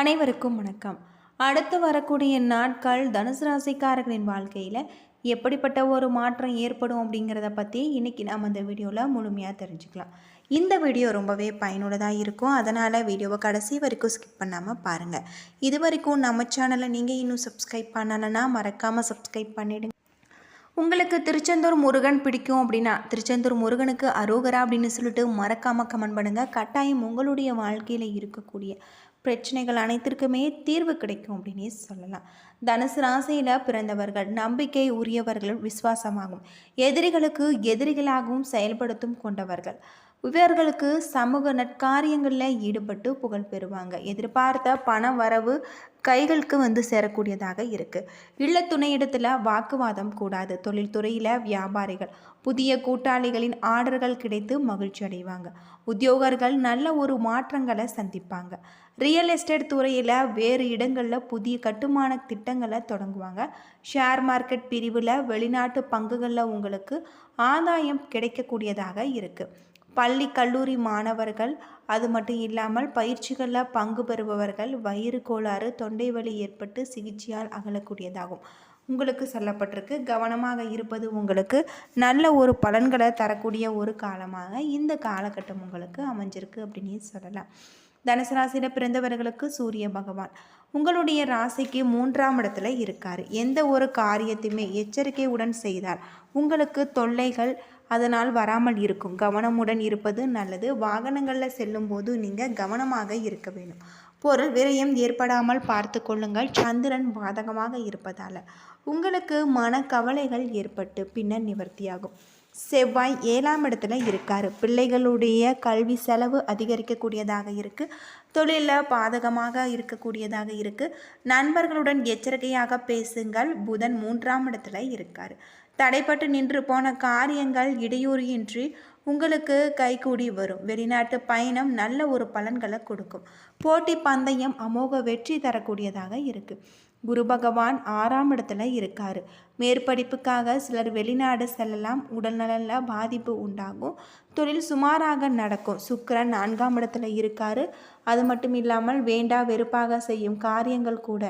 அனைவருக்கும் வணக்கம். அடுத்து வரக்கூடிய நாட்கள் தனுசு ராசிக்காரர்களின் வாழ்க்கையில் எப்படிப்பட்ட ஒரு மாற்றம் ஏற்படும் அப்படிங்கிறத பற்றி இன்றைக்கி நாம் அந்த வீடியோவில் முழுமையாக தெரிஞ்சுக்கலாம். இந்த வீடியோ ரொம்பவே பயனுள்ளதாக இருக்கும். அதனால் வீடியோவை கடைசி வரைக்கும் ஸ்கிப் பண்ணாமல் பாருங்கள் இது வரைக்கும் நம்ம சேனலை நீங்கள் இன்னும் சப்ஸ்கிரைப் பண்ணலைன்னா மறக்காமல் சப்ஸ்கிரைப் பண்ணிவிடுங்க உங்களுக்கு திருச்செந்தூர் முருகன் பிடிக்கும் அப்படின்னா திருச்செந்தூர் முருகனுக்கு அரோகரா அப்படின்னு சொல்லிட்டு மறக்காமல் கமெண்ட் பண்ணுங்கள் கட்டாயம் உங்களுடைய வாழ்க்கையில் இருக்கக்கூடிய பிரச்சனைகள் அனைத்திற்குமே தீர்வு கிடைக்கும் அப்படின்னே சொல்லலாம். தனுசு ராசியில் பிறந்தவர்கள் நம்பிக்கை உரியவர்கள் விசுவாசமாகும். எதிரிகளுக்கு எதிரிகளாகவும் செயல்படுத்தும் கொண்டவர்கள். இவர்களுக்கு சமூக நற்காரியங்களில் ஈடுபட்டு புகழ் பெறுவாங்க. எதிர்பார்த்த பண வரவு கைகளுக்கு வந்து சேரக்கூடியதாக இருக்குது இல்ல துணையிடத்தில் வாக்குவாதம் கூடாது. தொழில்துறையில் வியாபாரிகள் புதிய கூட்டாளிகளின் ஆர்டர்கள் கிடைத்து மகிழ்ச்சி அடைவாங்க. உத்தியோகர்கள் நல்ல ஒரு மாற்றங்களை சந்திப்பாங்க. ரியல் எஸ்டேட் துறையில் வேறு இடங்களில் புதிய கட்டுமான திட்டங்களை தொடங்குவாங்க. ஷேர் மார்க்கெட் பிரிவில் வெளிநாட்டு பங்குகளில் உங்களுக்கு ஆதாயம் கிடைக்கக்கூடியதாக இருக்குது பள்ளி கல்லூரி மாணவர்கள் அது மட்டும் இல்லாமல் பயிற்சிகளில் பங்கு பெறுபவர்கள் வயிறு கோளாறு தொண்டை வலி ஏற்பட்டு சிகிச்சையால் அகலக்கூடியதாகும். உங்களுக்கு சொல்லப்பட்டிருக்கு. கவனமாக இருப்பது உங்களுக்கு நல்ல ஒரு பலன்களை தரக்கூடிய ஒரு காலமாக இந்த காலகட்டம் உங்களுக்கு அமைஞ்சிருக்கு அப்படின்னு சொல்லலாம். தனுசு ராசியில் பிறந்தவர்களுக்கு சூரிய பகவான். உங்களுடைய ராசிக்கு மூன்றாம் இடத்துல இருக்கார். எந்த ஒரு காரியத்தையுமே எச்சரிக்கையுடன் செய்தால் உங்களுக்கு தொல்லைகள் அதனால் வராமல் இருக்கும். கவனமுடன் இருப்பது நல்லது. வாகனங்களில் செல்லும்போது நீங்கள் கவனமாக இருக்க வேண்டும். பொருள் விரயம் ஏற்படாமல் பார்த்து கொள்ளுங்கள். சந்திரன் பாதகமாக இருப்பதால். உங்களுக்கு மனக்கவலைகள் ஏற்பட்டு பின்னர் நிவர்த்தியாகும். செவ்வாய் ஏழாம் இடத்துல இருக்கார். பிள்ளைகளுடைய கல்வி செலவு அதிகரிக்கக்கூடியதாக இருக்குது தொழிலில் பாதகமாக இருக்கக்கூடியதாக இருக்குது நண்பர்களுடன் எச்சரிக்கையாக பேசுங்கள். புதன் மூன்றாம் இடத்துல இருக்கார். தடைப்பட்டு நின்று போன காரியங்கள் இடையூறின்றி உங்களுக்கு கைகூடி வரும். வெளிநாட்டு பயணம் நல்ல ஒரு பலன்களை கொடுக்கும். போட்டி பந்தயம் அமோக வெற்றி தரக்கூடியதாக இருக்குது குரு பகவான் ஆறாம் இடத்துல இருக்கார். மேற்படிப்புக்காக சிலர் வெளிநாடு செல்லலாம். உடல்நலில் பாதிப்பு உண்டாகும். தொழில் சுமாராக நடக்கும். சுக்கரன் நான்காம் இடத்துல இருக்கார். அது மட்டும் இல்லாமல் வேண்டா வெறுப்பாக செய்யும் காரியங்கள் கூட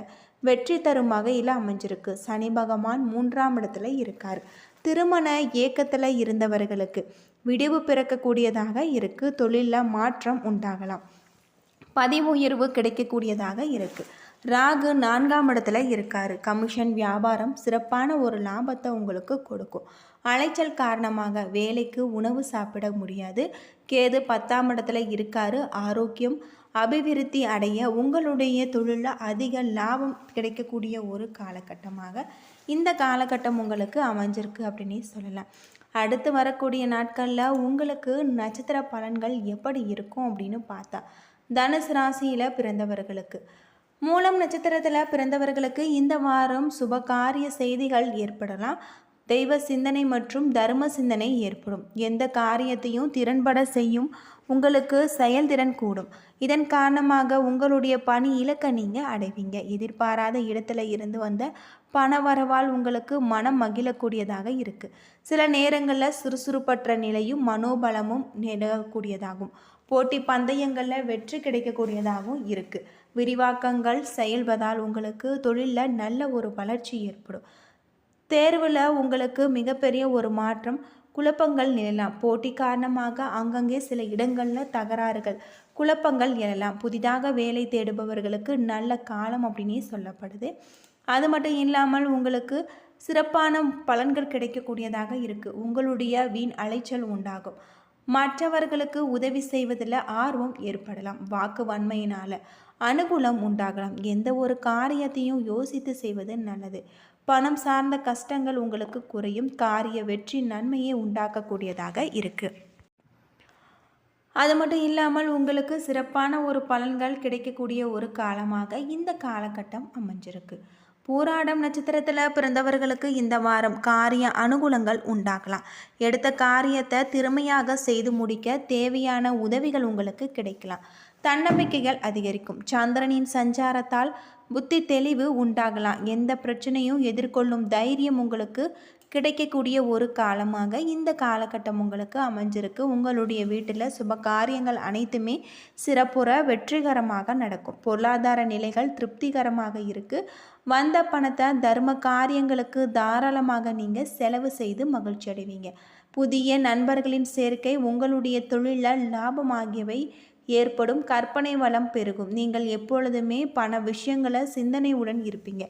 வெற்றி தரும் வகையில் அமைஞ்சிருக்கு. சனி பகவான் மூன்றாம் இடத்துல இருக்கார். திருமண ஏக்கத்தில் இருந்தவர்களுக்கு விடிவு பிறக்கக்கூடியதாக இருக்குது தொழிலில் மாற்றம் உண்டாகலாம். பதிவு உயர்வு கிடைக்கக்கூடியதாக இருக்குது ராகு நான்காம் இடத்துல இருக்கார். கமிஷன் வியாபாரம் சிறப்பான ஒரு லாபத்தை உங்களுக்கு கொடுக்கும். அலைச்சல் காரணமாக வேலைக்கு உணவு சாப்பிட முடியாது. கேது பத்தாம் இடத்துல இருக்கார். ஆரோக்கியம் அபிவிருத்தி அடைய உங்களுடைய தொழிலில் அதிக லாபம் கிடைக்கக்கூடிய ஒரு காலகட்டமாக இந்த காலகட்டம் உங்களுக்கு அமைஞ்சிருக்கு அப்படின்னு சொல்லலாம். அடுத்து வரக்கூடிய நாட்களில் உங்களுக்கு நட்சத்திர பலன்கள் எப்படி இருக்கும் அப்படின்னு பார்த்தா தனுசு ராசியில் பிறந்தவர்களுக்கு. மூலம் நட்சத்திரத்தில் பிறந்தவர்களுக்கு இந்த வாரம் சுபகாரிய செய்திகள் ஏற்படலாம். தெய்வ சிந்தனை மற்றும் தர்ம சிந்தனை ஏற்படும். எந்த காரியத்தையும் திறன்பட செய்யும் உங்களுக்கு செயல்திறன் கூடும். இதன் காரணமாக உங்களுடைய பணி இலக்கை நீங்கள் அடைவீங்க. எதிர்பாராத இடத்துல இருந்து வந்த பண வரவால் உங்களுக்கு மனம் மகிழக்கூடியதாக இருக்குது சில நேரங்களில் சுறுசுறுப்பற்ற நிலையும் மனோபலமும் நிலக்கூடியதாகும் போட்டி பந்தயங்களில் வெற்றி கிடைக்கக்கூடியதாகவும் இருக்குது விரிவாக்கங்கள் செயல்வதால் உங்களுக்கு தொழிலில் நல்ல ஒரு வளர்ச்சி ஏற்படும். தேர்வில் உங்களுக்கு மிகப்பெரிய ஒரு மாற்றம் குழப்பங்கள் நிலலாம். போட்டி காரணமாக அங்கங்கே சில இடங்களில் தகராறுகள். குழப்பங்கள் எழலாம் புதிதாக வேலை தேடுபவர்களுக்கு நல்ல காலம் அப்படின்னே சொல்லப்படுது. அது மட்டும் இல்லாமல் உங்களுக்கு சிறப்பான பலன்கள் கிடைக்கக்கூடியதாக இருக்குது உங்களுடைய வீண் அலைச்சல் உண்டாகும். மற்றவர்களுக்கு உதவி செய்வதில் ஆர்வம் ஏற்படலாம். வாக்கு வன்மையினால் அனுகூலம் உண்டாகலாம். எந்த ஒரு காரியத்தையும் யோசித்து செய்வது நல்லது. பணம் சார்ந்த கஷ்டங்கள் உங்களுக்கு குறையும். காரிய வெற்றி நன்மையை உண்டாக்கக்கூடியதாக இருக்குது அது மட்டும் இல்லாமல் உங்களுக்கு சிறப்பான ஒரு பலன்கள் கிடைக்கக்கூடிய ஒரு காலமாக இந்த காலகட்டம் அமைஞ்சிருக்கு. பூராடம் நட்சத்திரத்தில் பிறந்தவர்களுக்கு இந்த வாரம் காரிய அனுகூலங்கள் உண்டாகலாம். எடுத்த காரியத்தை திறமையாக செய்து முடிக்க தேவையான உதவிகள் உங்களுக்கு கிடைக்கலாம். தன்னம்பிக்கைகள் அதிகரிக்கும். சந்திரனின் சஞ்சாரத்தால் புத்தி தெளிவு உண்டாகலாம். எந்த பிரச்சனையும் எதிர்கொள்ளும் தைரியம் உங்களுக்கு கிடைக்கக்கூடிய ஒரு காலமாக இந்த காலகட்டம் உங்களுக்கு அமைஞ்சிருக்கு. உங்களுடைய வீட்டில் சுப காரியங்கள் அனைத்துமே சிறப்புற வெற்றிகரமாக நடக்கும். பொருளாதார நிலைகள் திருப்திகரமாக இருக்குது வந்த பணத்தை தர்ம காரியங்களுக்கு தாராளமாக நீங்கள் செலவு செய்து மகிழ்ச்சி அடைவீங்க புதிய நண்பர்களின் சேர்க்கை உங்களுடைய தொழிலில் லாபம் ஆகியவை ஏற்படும் கற்பனை வளம் பெருகும். நீங்கள் எப்பொழுதுமே பண விஷயங்களை சிந்தனையுடன் இருப்பீங்க.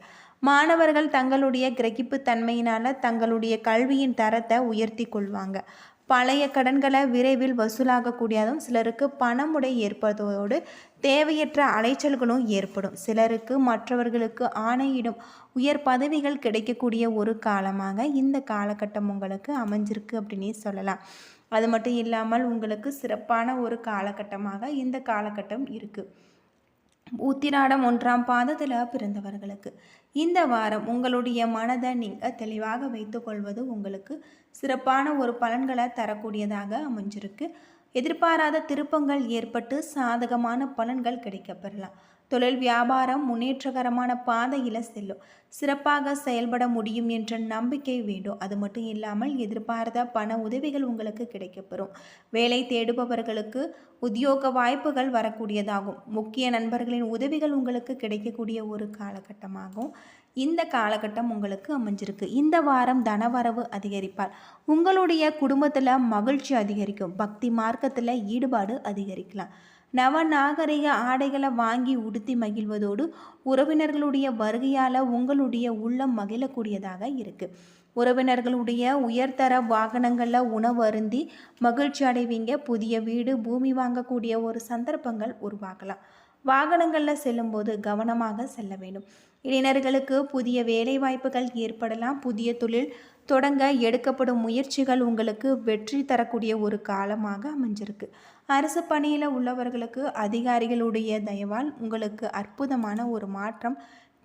மாணவர்கள் தங்களுடைய கிரகிப்பு தன்மையினால் தங்களுடைய கல்வியின் தரத்தை உயர்த்தி கொள்வாங்க. பழைய கடன்களை விரைவில் வசூலாகக்கூடியதும் சிலருக்கு பணமுடை ஏற்படுவதோடு தேவையற்ற அலைச்சல்களும் ஏற்படும். சிலருக்கு மற்றவர்களுக்கு ஆணையிடும் உயர் பதவிகள் கிடைக்கக்கூடிய ஒரு காலமாக இந்த காலகட்டம் உங்களுக்கு அமைஞ்சிருக்கு அப்படின்னே சொல்லலாம். அது மட்டும் இல்லாமல் உங்களுக்கு சிறப்பான ஒரு காலகட்டமாக இந்த காலகட்டம் இருக்குது உத்திராடம் ஒன்றாம் பாதத்தில் பிறந்தவர்களுக்கு இந்த வாரம் உங்களுடைய மனதை நீங்கள் தெளிவாக வைத்துக்கொள்வது உங்களுக்கு சிறப்பான ஒரு பலன்களை தரக்கூடியதாக அமைஞ்சிருக்கு. எதிர்பாராத திருப்பங்கள் ஏற்பட்டு சாதகமான பலன்கள் கிடைக்கப்பெறலாம். தொழில் வியாபாரம் முன்னேற்றகரமான பாதையில் செல்லும். சிறப்பாக செயல்பட முடியும் என்ற நம்பிக்கை வேண்டும். அது மட்டும் இல்லாமல் எதிர்பார்த்த பண உதவிகள் உங்களுக்கு கிடைக்கப்பெறும். வேலை தேடுபவர்களுக்கு உத்தியோக வாய்ப்புகள் வரக்கூடியதாகும். முக்கிய நண்பர்களின் உதவிகள் உங்களுக்கு கிடைக்கக்கூடிய ஒரு காலகட்டமாகும். இந்த காலகட்டம் உங்களுக்கு அமைஞ்சிருக்கு. இந்த வாரம் தனவரவு அதிகரிப்பால் உங்களுடைய குடும்பத்தில் மகிழ்ச்சி அதிகரிக்கும். பக்தி மார்க்கத்தில் ஈடுபாடு அதிகரிக்கலாம். நவநாகரிக ஆடைகளை வாங்கி உடுத்தி மகிழ்வதோடு உறவினர்களுடைய வருகையால் உங்களுடைய உள்ளம் மகிழக்கூடியதாக இருக்குது உறவினர்களுடைய உயர்தர வாகனங்களில் உணவு அருந்தி மகிழ்ச்சி அடைவீங்க. புதிய வீடு பூமி வாங்கக்கூடிய ஒரு சந்தர்ப்பங்கள் உருவாகலாம். வாகனங்களில் செல்லும்போது கவனமாக செல்ல வேண்டும். இளைஞர்களுக்கு புதிய வேலை வாய்ப்புகள் ஏற்படலாம். புதிய தொழில் தொடங்க எடுக்கப்படும் முயற்சிகள் உங்களுக்கு வெற்றி தரக்கூடிய ஒரு காலமாக அமைஞ்சிருக்கு. அரசு பணியில் உள்ளவர்களுக்கு அதிகாரிகளுடைய தயவால் உங்களுக்கு அற்புதமான ஒரு மாற்றம்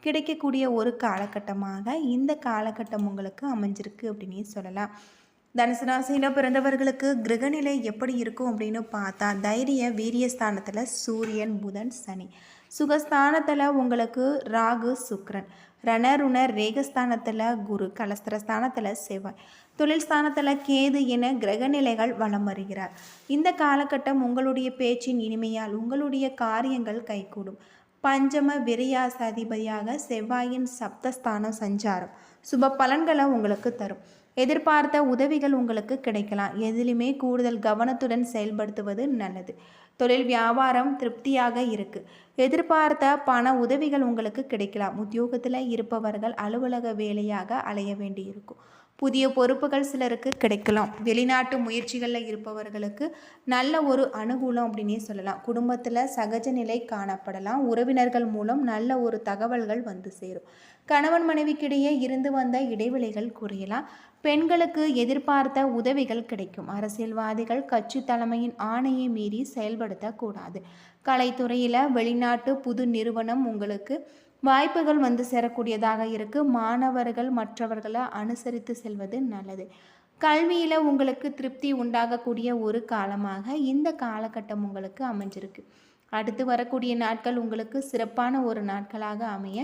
கிடைக்கக்கூடிய ஒரு காலகட்டமாக இந்த காலகட்டம் உங்களுக்கு அமைஞ்சிருக்கு அப்படின்னு சொல்லலாம். தனுசு ராசியில் பிறந்தவர்களுக்கு கிரகநிலை எப்படி இருக்கும் அப்படின்னு பார்த்தா தைரிய வீரியஸ்தானத்தில் சூரியன் புதன் சனி. சுகஸ்தானத்தில் உங்களுக்கு ராகு சுக்ரன். ரணருணர் ரேகஸ்தானத்தில் குரு கலஸ்திரஸ்தானத்தில் செவ்வாய். தொழில் ஸ்தானத்தில் கேது என கிரகநிலைகள் வலம் வருகிறார். இந்த காலகட்டம் உங்களுடைய பேச்சின் இனிமையால் உங்களுடைய காரியங்கள் கைகூடும். பஞ்சம விரையாசாதிபதியாக செவ்வாயின் சப்தஸ்தானம் சஞ்சாரம். சுப பலன்களை உங்களுக்கு தரும். எதிர்பார்த்த உதவிகள் உங்களுக்கு கிடைக்கலாம். எதிலுமே கூடுதல் கவனத்துடன் செயல்படுத்துவது நல்லது. தொழில் வியாபாரம் திருப்தியாக இருக்குது எதிர்பார்த்த பண உதவிகள் உங்களுக்கு கிடைக்கலாம். உத்தியோகத்தில் இருப்பவர்கள் அலுவலக வேலையாக அலைய வேண்டியிருக்கும். புதிய பொறுப்புகள் சிலருக்கு கிடைக்கலாம். வெளிநாட்டு முயற்சிகளில் இருப்பவர்களுக்கு நல்ல ஒரு அனுகூலம் அப்படின்னே சொல்லலாம். குடும்பத்தில் சகஜ நிலை காணப்படலாம். உறவினர்கள் மூலம் நல்ல ஒரு தகவல்கள் வந்து சேரும். கணவன் மனைவிக்கிடையே இருந்து வந்த இடைவெளிகள் குறையலாம். பெண்களுக்கு எதிர்பார்த்த உதவிகள் கிடைக்கும். அரசியல்வாதிகள் கட்சி தலைமையின் ஆணையை மீறி செயல்படுத்தக்கூடாது. கலைத்துறையில் வெளிநாட்டு புது நிறுவனம் உங்களுக்கு வாய்ப்புகள் வந்து சேரக்கூடியதாக இருக்குது மாணவர்கள் மற்றவர்களை அனுசரித்து செல்வது நல்லது. கல்வியில் உங்களுக்கு திருப்தி உண்டாகக்கூடிய ஒரு காலமாக இந்த காலகட்டம் உங்களுக்கு அமைஞ்சிருக்கு. அடுத்து வரக்கூடிய நாட்கள் உங்களுக்கு சிறப்பான ஒரு நாட்களாக அமைய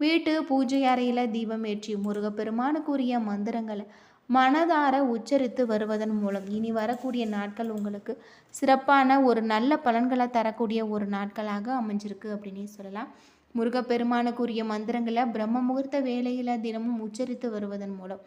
வீட்டு பூஜை அறையில் தீபம் ஏற்றி முருகப்பெருமானுக்குரிய மந்திரங்களை மனதார உச்சரித்து வருவதன் மூலம் இனி வரக்கூடிய நாட்கள் உங்களுக்கு சிறப்பான ஒரு நல்ல பலன்களை தரக்கூடிய ஒரு நாட்களாக அமைஞ்சிருக்கு அப்படின்னே சொல்லலாம். முருகப்பெருமானுக்குரிய மந்திரங்களை பிரம்ம முகூர்த்த வேலையில் தினமும் உச்சரித்து வருவதன் மூலம்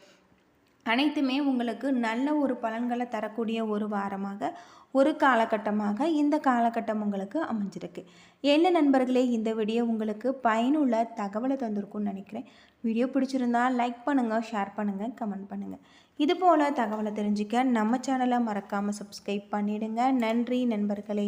அனைத்துமே உங்களுக்கு நல்ல ஒரு பலன்களை தரக்கூடிய ஒரு வாரமாக ஒரு காலகட்டமாக இந்த காலகட்டம் உங்களுக்கு அமைஞ்சிருக்கு. என்ன நண்பர்களே இந்த வீடியோ உங்களுக்கு பயனுள்ள தகவலை தந்திருக்கும்னு நினைக்கிறேன். வீடியோ பிடிச்சிருந்தா லைக் பண்ணுங்கள் ஷேர் பண்ணுங்கள் கமெண்ட் பண்ணுங்கள் இது போல் தகவலை தெரிஞ்சுக்க நம்ம சேனலை மறக்காமல் சப்ஸ்கிரைப் பண்ணிவிடுங்க நன்றி நண்பர்களே.